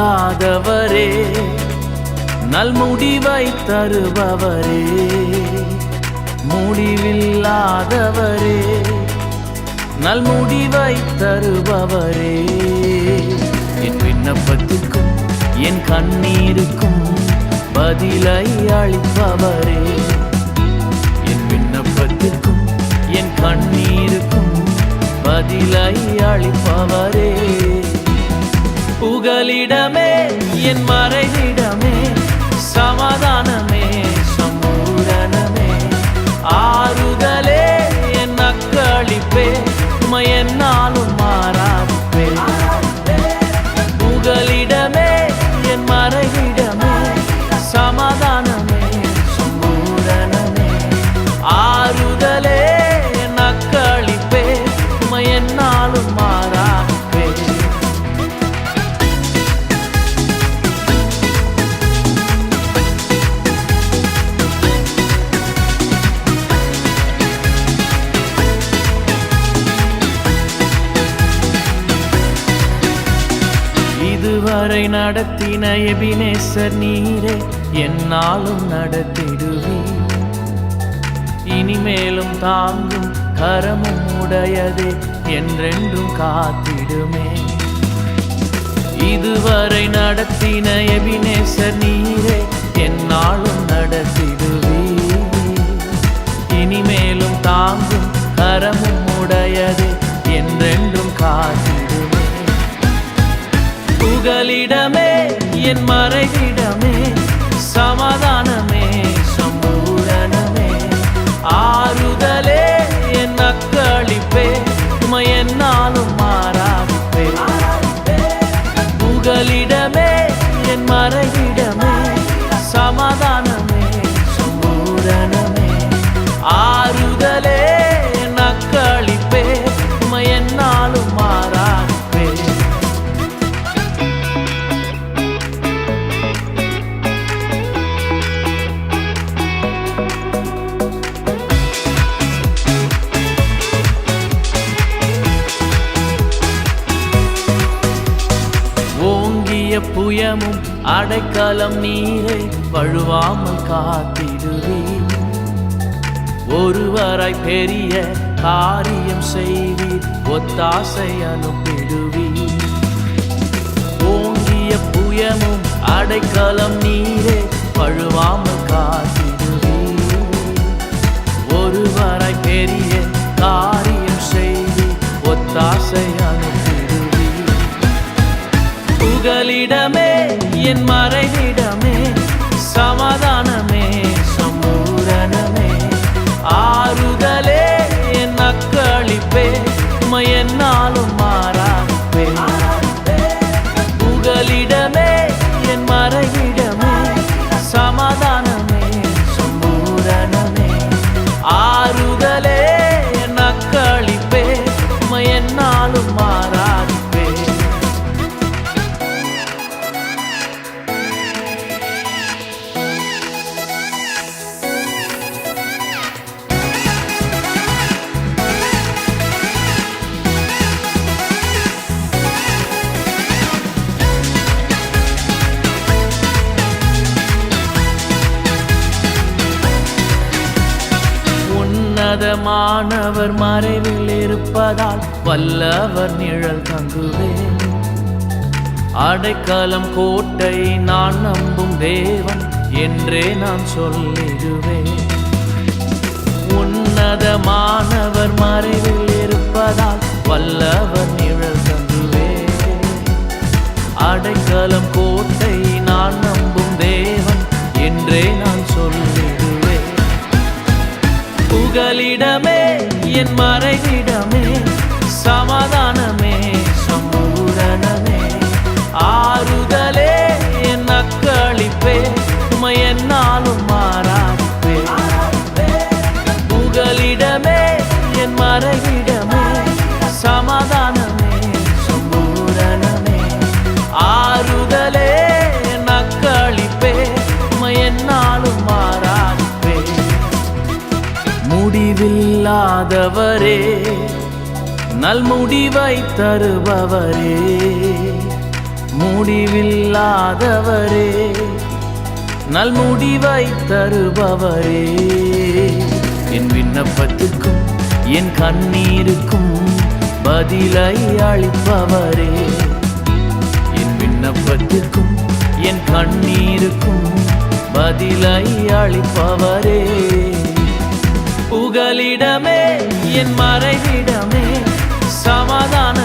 இல்லாதவரே நல்முடிவை தருபவரே முடிவில்லாதவரே நல்முடிவை தருபவரே. என் விண்ணப்பத்துக்கும் என் கண்ணீருக்கும் பதிலை அளிப்பவரே. என் விண்ணப்பத்துக்கும் என் கண்ணீருக்கும் பதிலை அளிப்பவரே. புகலிடமே என் மறைவிடம் வரை நடத்தின எபினேசர் நீரே என்னாலும் நடத்திடுவி இனிமேலும் தாங்கும் கரமும் உடையதே என்றென்றும் காத்திடுமே. இதுவரை நடத்தின எபினேசர் நீரே என்னாலும் என் மறைவிடமே. சமாதான அடைக்கலம் நீரை வழுவாமல் காத்திடுவே ஒருவராய் பெரிய காரியம் செய்வீர் ஒத்தாசை அனுப்பிடுவீர். ஓங்கிய புயமும் அடைக்கலம் நீரே வழுவாமல் காத்திடுவீர். ஒருவராய் பெரிய காரியம் செய்து ஒத்தாசை அனுப்பி புகலிடமே என் மறைவிடமே சமாதானமே சம்பூரணமே ஆறுதலே உன்னதமானவர் மறைவில் இருப்பதால் வல்லவர் நிழல் தங்குவேன். அடைக்கலம் கோட்டை நான் நம்பும் தேவன் என்றே நான் சொல்லிடுவேன். உன்னதமானவர் மறைவில் புகலிடமே என் மறைவிடமே சமாதானமே சம்பூரணமே ஆறுதலே முடிவில்லாதவரே நல்முடிவை தருபவரே. முடிவில்லாதவரே. நல்முடிவை தருபவரே. என் விண்ணப்பத்துக்கும் என் கண்ணீருக்கும் பதிலை அளிப்பவரே. என் விண்ணப்பத்துக்கும் என் கண்ணீருக்கும் பதிலை அளிப்பவரே. புகலிடமே என் மறைவிடமே. சமாதான